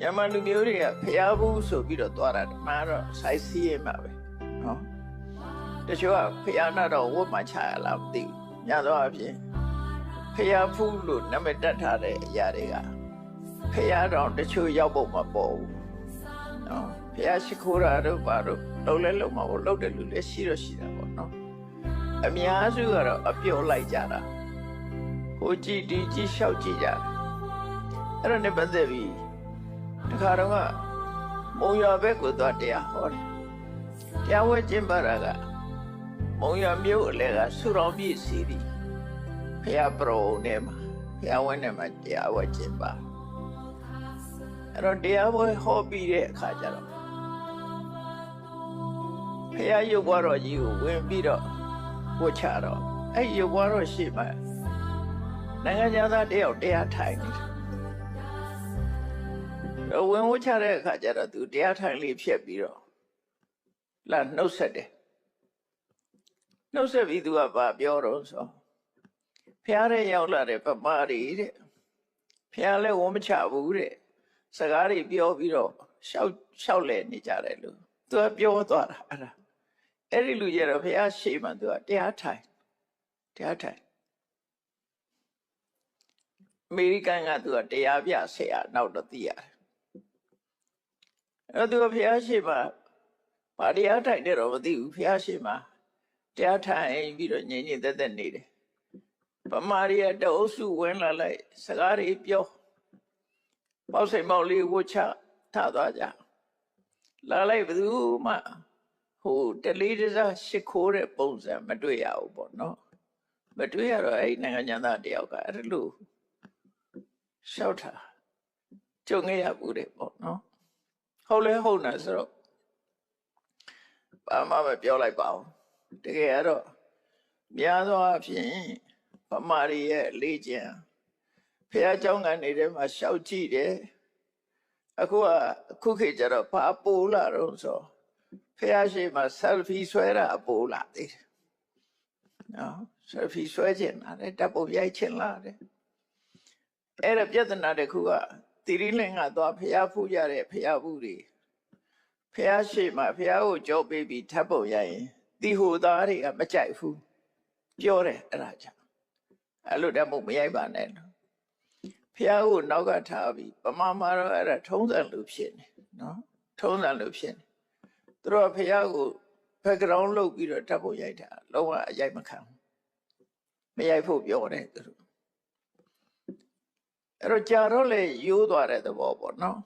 မြန်မာလူမျိုးတွေကဖျားဘူးဆိုပြီးတော့သွားတာမှန်တော့စိုက်စီးရမှာပဲနော်တချို့ကဖျားနာတော့ဝတ်မှချရလားမသိဘူးညတော့အပြင်ဖျားဖူးလို့နာမည်တက်ထားတဲ့အရာတွေကဖျားတော့တချို့ရောက်ဖို့မပေါ်ဘူးနော်ဖျားရှိခိုးတာတို့ဘာတို့လုံးလဲလုံးမဟုတ်လုံးတယ်လူလည်းရှိတော့ရှိတာပေါ့နော်အများစုကတော့အပြော့လိုက်ကြတာဟိုကြည့်ဒီကြည့်လျှောက်ကြည့်ကြတယ်အဲ့ဒါနဲ့ပတ်သက်ပြီး တခါတော့ကမုံရဘက်ကိုသွားတရားဟောတယ်တရားဝဲကျင်းပတာကမုံရမြို့အလဲကဆူတော်ပြည့်စီရီဖះပရုံနဲ့မှာဖះဝဲနဲ့မှာတရားဝဲကျင်းပအဲ့တော့တရားဝဲဟောပြီးတဲ့အခါကျတော့ဖះရုပ်ဘွားတော်ကြီးကိုဝင်ပြီးတော့ဝတ်ချတော့အဲ့ရုပ်ဘွားတော်ရှိမှနိုင်ငံသားတယောက်တရားထိုင်နေတယ်တော့ ဝင်ဝချတဲ့အခါကျတော့သူတရားထိုင်လေးဖြတ်ပြီးတော့လာနှုတ်ဆက်တယ်နှုတ်ဆက်ပြီးသူကဗာပြောတော့ဆိုဖះတဲ့ရောက်လာတဲ့ပမာရီတဲ့ဖះလည်းဝန်မချဘူးတဲ့စကားတွေပြောပြီးတော့ရှောက်ရှောက်လဲနေကြတယ်လို့သူကပြောသွားတာအဲ့ဒါအဲ့ဒီလူကျတော့ဖះရှေ့မှာသူကတရားထိုင်တရားထိုင်အမေရိကန်ကသူကတရားပြဆရာနောက်တော့သိရတယ် အဲ့တော့သူကဖះရှိမှာဗာတရားထိုင်တယ်တော့မသိဘူးဖះရှိမှာတရားထိုင်ပြီးတော့ငြိမ်ငြိမ်သက်သက်နေတယ်ပမာရီကတအုပ်စုဝင်လာလိုက်စကားတွေပြောပေါက်စိမ်ပေါက်လေးဝှချထသွားကြလာလိုက်ဘယ်သူမှဟိုတလေးတစားရှ िख ိုးတဲ့ပုံစံမတွေ့ရဘူးပေါ့နော်မတွေ့ရတော့အဲ့ဒီနိုင်ငံသားတယောက်ကအဲ့လိုရှောက်တာကြုံခဲ့ရဘူးတဲ့ပေါ့နော် ဟုတ်လဲဟုတ်တယ်ဆိုတော့ဘာမှမပြောလိုက်ပါဘူးတကယ်ကတော့များသောအားဖြင့်ဗမာရီရဲ့လေ့ကျင့်ဖះเจ้าကနေထဲမှာရှောက်ကြည့်တယ်အခုကအခုခေတ်ကျတော့ဘာပိုးလာတော့ဆိုဖះရှိမှာ selfie ဆွဲတာအပိုးလာသေးတယ်နော် selfie ဆွဲခြင်းလာတယ်တပ်ပုံရိုက်ခြင်းလာတယ်အဲ့ဒါပြဿနာတစ်ခုက တိရိလင်္ကသွားဖះဖူးရတဲ့ဖះဘူးတွေဖះရှိမှာဖះကိုကြောပေးပြီးထပ်ပုံရရင်ဒီဟိုသားတွေကမကြိုက်ဘူးပြောတယ်အဲ့ဒါကြောင့်အဲ့လိုတတ်ဖို့မရိုက်ပါနဲ့လို့ဖះကိုနောက်ကထားပြီးပမာမာတော့အဲ့ဒါထုံးစံလိုဖြစ်နေနော်ထုံးစံလိုဖြစ်နေသူတို့ကဖះကို background လုပ်ပြီးတော့တတ်ဖို့ရိုက်တာလုံးဝအရိုက်မခံဘူးမရိုက်ဖို့ပြောတယ်သူတို့ အဲ့တော့ကြာတော့လေရိုးသွားတဲ့သဘောပေါ့နော်